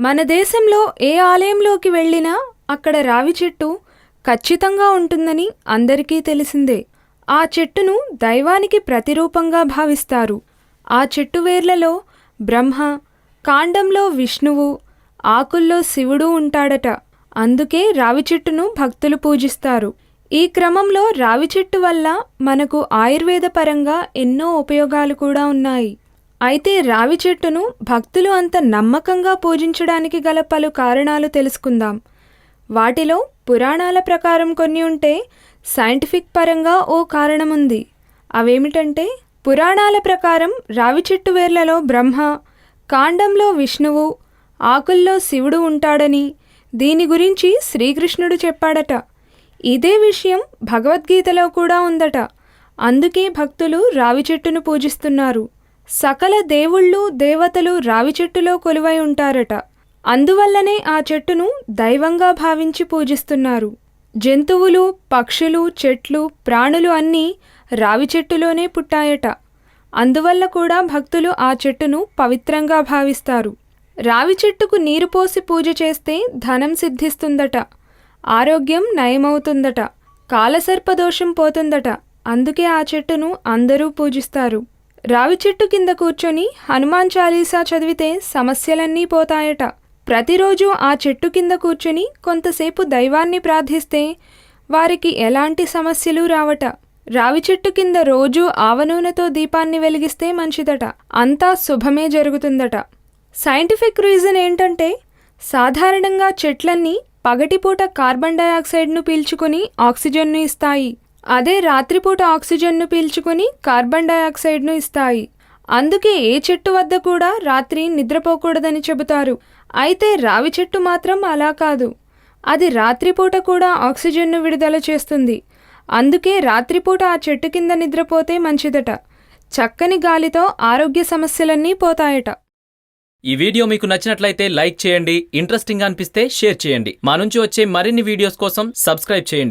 మన దేశంలో ఏ ఆలయంలోకి వెళ్ళినా అక్కడ రావి చెట్టు ఖచ్చితంగా ఉంటుందని అందరికీ తెలిసిందే. ఆ చెట్టును దైవానికి ప్రతిరూపంగా భావిస్తారు. ఆ చెట్టు వేర్లలో బ్రహ్మ కాండంలో విష్ణువు ఆకుల్లో శివుడు ఉంటాడట. అందుకే రావి చెట్టును భక్తులు పూజిస్తారు. ఈ క్రమంలో రావి చెట్టు వల్ల మనకు ఆయుర్వేద పరంగా ఎన్నో ఉపయోగాలు కూడా ఉన్నాయి. అయితే రావి చెట్టును భక్తులు అంత నమ్మకంగా పూజించడానికి గల పలు కారణాలు తెలుసుకుందాం. వాటిలో పురాణాల ప్రకారం కొన్ని ఉంటే సైంటిఫిక్ పరంగా ఓ కారణముంది. అవేమిటంటే పురాణాల ప్రకారం రావి చెట్టు వేర్లలో బ్రహ్మ కాండంలో విష్ణువు ఆకుల్లో శివుడు ఉంటాడని దీని గురించి శ్రీకృష్ణుడు చెప్పాడట. ఇదే విషయం భగవద్గీతలో కూడా ఉందట. అందుకే భక్తులు రావి చెట్టును పూజిస్తున్నారు. సకల దేవుళ్ళు దేవతలు రావి చెట్టులో కొలువై ఉంటారట. అందువల్లనే ఆ చెట్టును దైవంగా భావించి పూజిస్తున్నారు. జంతువులు పక్షులు చెట్లు ప్రాణులు అన్నీ రావి చెట్టులోనే పుట్టాయట. అందువల్ల కూడా భక్తులు ఆ చెట్టును పవిత్రంగా భావిస్తారు. రావి చెట్టుకు నీరు పోసి పూజ చేస్తే ధనం సిద్ధిస్తుందట. ఆరోగ్యం నయమవుతుందట. కాలసర్పదోషం పోతుందట. అందుకే ఆ చెట్టును అందరూ పూజిస్తారు. రావి చెట్టు కింద కూర్చొని హనుమాన్ చాలీసా చదివితే సమస్యలన్నీ పోతాయట. ప్రతిరోజు ఆ చెట్టు కింద కూర్చొని కొంతసేపు దైవాన్ని ప్రార్థిస్తే వారికి ఎలాంటి సమస్యలు రావట. రావి చెట్టు కింద రోజూ ఆవనూనెతో దీపాన్ని వెలిగిస్తే మంచిదట. అంతా శుభమే జరుగుతుందట. సైంటిఫిక్ రీజన్ ఏంటంటే సాధారణంగా చెట్లన్నీ పగటిపూట కార్బన్ డయాక్సైడ్ను పీల్చుకుని ఆక్సిజన్ను ఇస్తాయి. అదే రాత్రిపూట ఆక్సిజన్ను పీల్చుకుని కార్బన్ డయాక్సైడ్ను ఇస్తాయి. అందుకే ఏ చెట్టు వద్ద కూడా రాత్రి నిద్రపోకూడదని చెబుతారు. అయితే రావి చెట్టు మాత్రం అలా కాదు. అది రాత్రిపూట కూడా ఆక్సిజన్ను విడుదల చేస్తుంది. అందుకే రాత్రిపూట ఆ చెట్టు కింద నిద్రపోతే మంచిదట. చక్కని గాలితో ఆరోగ్య సమస్యలన్నీ పోతాయట. ఈ వీడియో మీకు నచ్చినట్లయితే లైక్ చేయండి ఇంట్రెస్టింగ్ అనిపిస్తే షేర్ చేయండి. మా నుంచి వచ్చే మరిన్ని వీడియోస్ కోసం సబ్స్క్రైబ్ చేయండి.